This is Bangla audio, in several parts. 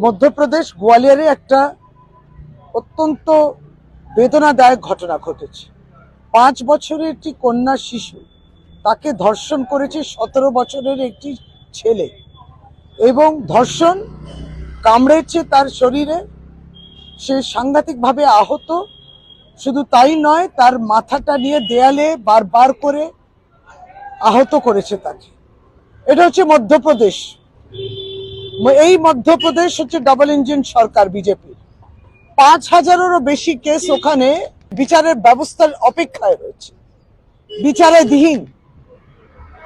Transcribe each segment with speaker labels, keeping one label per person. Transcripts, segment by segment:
Speaker 1: মধ্যপ্রদেশ গোয়ালিয়রে একটা অত্যন্ত বেদনাদায়ক ঘটনা ঘটেছে। পাঁচ বছরের একটি কন্যা শিশু তাকে ধর্ষণ করেছে সতেরো বছরের একটি ছেলে এবং ধর্ষণ কামড়েছে তার শরীরে। সে সাংঘাতিকভাবে আহত। শুধু তাই নয়, তার মাথাটা নিয়ে দেয়ালে বারবার করে আহত করেছে তাকে। এটা হচ্ছে মধ্যপ্রদেশ। এই মধ্যপ্রদেশ হচ্ছে ডাবল ইঞ্জিন সরকার বিজেপি পাঁচ হাজারেরও বেশি কেস ওখানে বিচারের ব্যবস্থার অপেক্ষায় রয়েছে। বিচারাধীন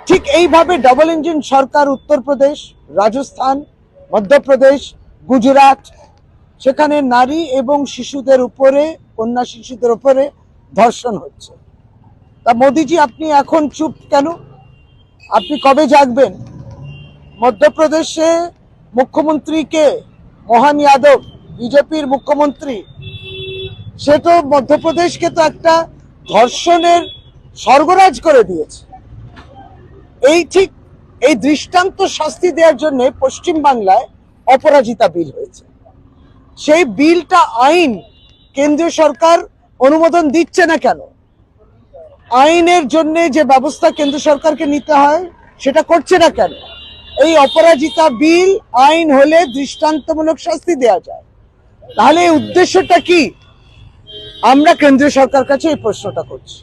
Speaker 1: ঠিক এইভাবে ডাবল ইঞ্জিন সরকার উত্তরপ্রদেশ, রাজস্থান, মধ্যপ্রদেশ, গুজরাট, সেখানে নারী এবং শিশুদের উপরে, কন্যা শিশুদের উপরে ধর্ষণ হচ্ছে। তা মোদিজি, আপনি এখন চুপ কেন? আপনি কবে জাগবেন? মধ্যপ্রদেশে মুখ্যমন্ত্রীকে মোহন যাদব, বিজেপির মুখ্যমন্ত্রী। সে তো মধ্যপ্রদেশকে তো একটা ধর্ষণের স্বর্গরাজ করে দিয়েছে। এই ঠিক এই দৃষ্টান্ত শাস্তি দেওয়ার জন্য পশ্চিম বাংলায় অপরাজিতা বিল হয়েছে। সেই বিলটা আইন, কেন্দ্রীয় সরকার অনুমোদন দিচ্ছে না কেন? আইনের জন্য যে ব্যবস্থা কেন্দ্র সরকারকে নিতে হয়, সেটা করছে না কেন? এই অপরাজিতা বিল আইন হলে দৃষ্টান্তমূলক শাস্তি দেওয়া যায়। তাহলে উদ্দেশ্যটা কি? আমরা কেন্দ্রীয় সরকার কাছে এই প্রশ্নটা করছি।